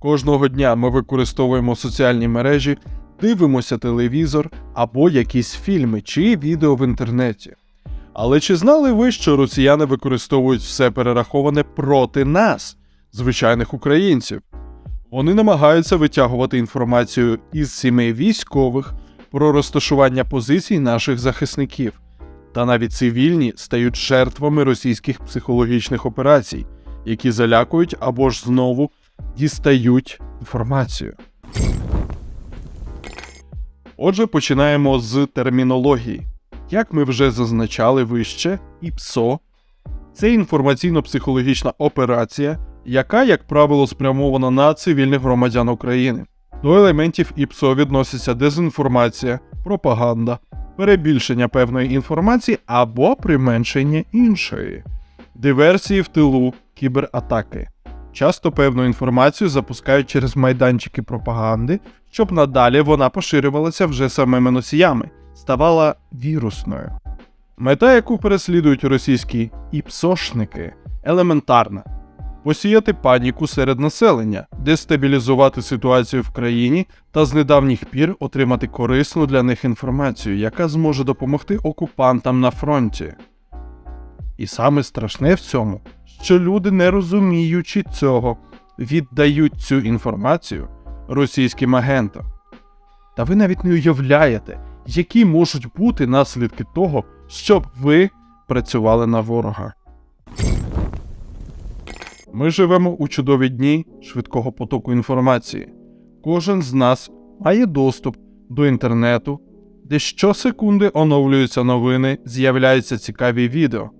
Кожного дня ми використовуємо соціальні мережі, дивимося телевізор або якісь фільми чи відео в інтернеті. Але чи знали ви, що росіяни використовують все перераховане проти нас, звичайних українців? Вони намагаються витягувати інформацію із сімей військових про розташування позицій наших захисників, та навіть цивільні стають жертвами російських психологічних операцій, які залякують або ж знову дістають інформацію. Отже, починаємо з термінології. Як ми вже зазначали вище, ІПСО це інформаційно-психологічна операція, яка, як правило, спрямована на цивільних громадян України. До елементів ІПСО відносяться дезінформація, пропаганда, перебільшення певної інформації або применшення іншої, диверсії в тилу, кібератаки. Часто певну інформацію запускають через майданчики пропаганди, щоб надалі вона поширювалася вже самими носіями, ставала вірусною. Мета, яку переслідують російські іпсошники, елементарна посіяти паніку серед населення, дестабілізувати ситуацію в країні та з недавніх пір отримати корисну для них інформацію, яка зможе допомогти окупантам на фронті. І саме страшне в цьому, що люди, не розуміючи цього, віддають цю інформацію російським агентам. Та ви навіть не уявляєте, які можуть бути наслідки того, щоб ви працювали на ворога. Ми живемо у чудові дні швидкого потоку інформації. Кожен з нас має доступ до інтернету, де щосекунди оновлюються новини, з'являються цікаві відео.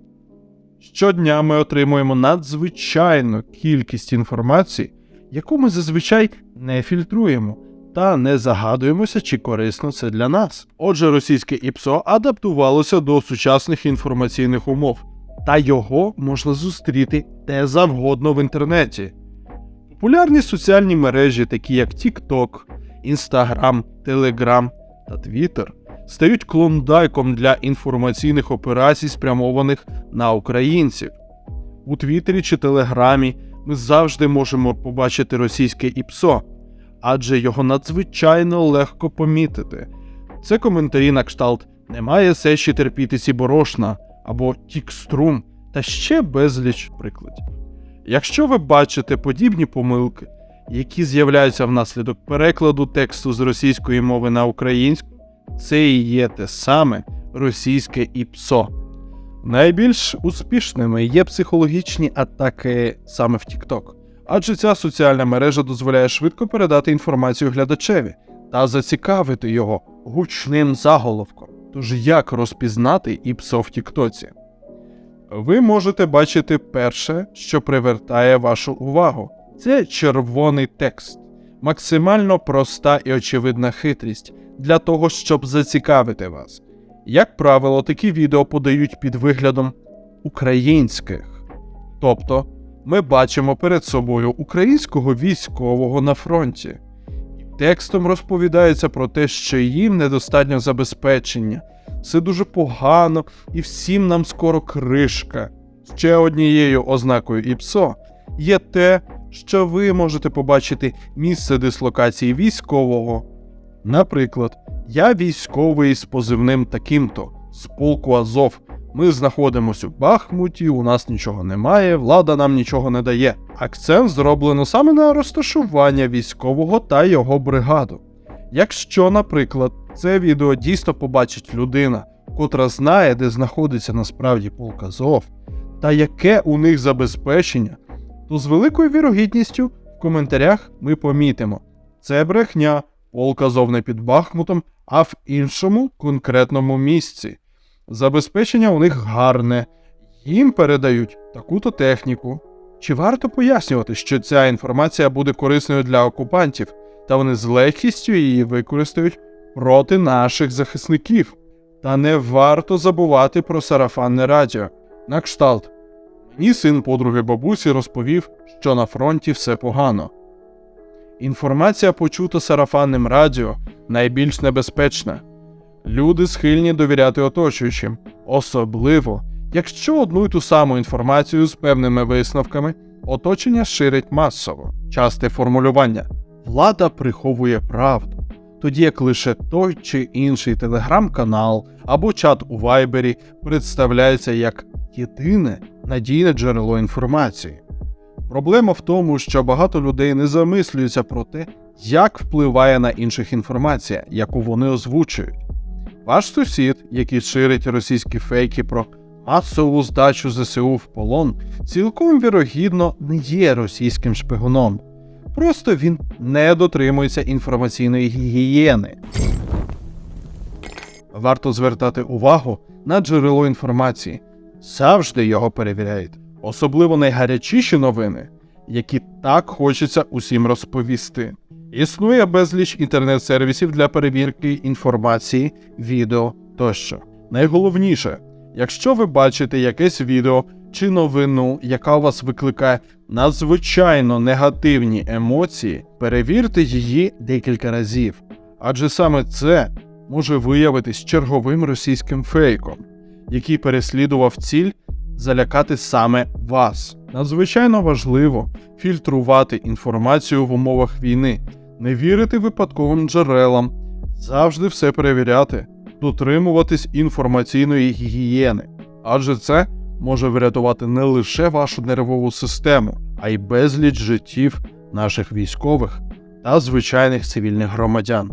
Щодня ми отримуємо надзвичайну кількість інформації, яку ми зазвичай не фільтруємо та не загадуємося, чи корисно це для нас. Отже, російське ІПСО адаптувалося до сучасних інформаційних умов, та його можна зустріти де завгодно в інтернеті. Популярні соціальні мережі, такі як TikTok, Instagram, Telegram та Twitter, стають клондайком для інформаційних операцій, спрямованих на українців. У Твіттері чи Телеграмі ми завжди можемо побачити російське ІПСО, адже його надзвичайно легко помітити. Це коментарі на кшталт Немає сещі терпіти сі борошна або Тікструм та ще безліч прикладів. Якщо ви бачите подібні помилки, які з'являються внаслідок перекладу тексту з російської мови на українську, це і є те саме російське ІПСО. Найбільш успішними є психологічні атаки саме в TikTok, адже ця соціальна мережа дозволяє швидко передати інформацію глядачеві та зацікавити його гучним заголовком. Тож як розпізнати ІПСО в Тіктоці? Ви можете бачити перше, що привертає вашу увагу. Це червоний текст, максимально проста і очевидна хитрість для того, щоб зацікавити вас. Як правило, такі відео подають під виглядом українських. Тобто ми бачимо перед собою українського військового на фронті. Текстом розповідається про те, що їм недостатньо забезпечення, все дуже погано і всім нам скоро кришка. Ще однією ознакою ІПСО є те, що ви можете побачити місце дислокації військового. Наприклад, я військовий з позивним таким-то, з полку Азов. Ми знаходимося в Бахмуті, у нас нічого немає, влада нам нічого не дає. Акцент зроблено саме на розташування військового та його бригаду. Якщо, наприклад, це відео дійсно побачить людина, котра знає, де знаходиться насправді полк Азов, та яке у них забезпечення, то з великою вірогідністю в коментарях ми помітимо: це брехня, полк Азов не під Бахмутом, а в іншому конкретному місці. Забезпечення у них гарне, їм передають таку-то техніку. Чи варто пояснювати, що ця інформація буде корисною для окупантів, та вони з легкістю її використають проти наших захисників? Та не варто забувати про сарафанне радіо. На кшталт. Мені син подруги бабусі розповів, що на фронті все погано. Інформація, почута сарафанним радіо, найбільш небезпечна. Люди схильні довіряти оточуючим, особливо, якщо одну й ту саму інформацію з певними висновками оточення ширить масово. Часте формулювання влада приховує правду, тоді як лише той чи інший телеграм-канал або чат у Вайбері представляється як єдине надійне джерело інформації. Проблема в тому, що багато людей не замислюються про те, як впливає на інших інформація, яку вони озвучують. Ваш сусід, який ширить російські фейки про масову здачу ЗСУ в полон, цілком вірогідно не є російським шпигуном. Просто він не дотримується інформаційної гігієни. Варто звертати увагу на джерело інформації. Завжди його перевіряйте. Особливо найгарячіші новини, які так хочеться усім розповісти. Існує безліч інтернет-сервісів для перевірки інформації, відео тощо. Найголовніше, якщо ви бачите якесь відео чи новину, яка у вас викликає надзвичайно негативні емоції, перевірте її декілька разів, адже саме це може виявитись черговим російським фейком, який переслідував ціль залякати саме вас. Надзвичайно важливо фільтрувати інформацію в умовах війни, не вірити випадковим джерелам, завжди все перевіряти, дотримуватись інформаційної гігієни, адже це може врятувати не лише вашу нервову систему, а й безліч життів наших військових та звичайних цивільних громадян.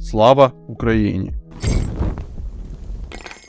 Слава Україні!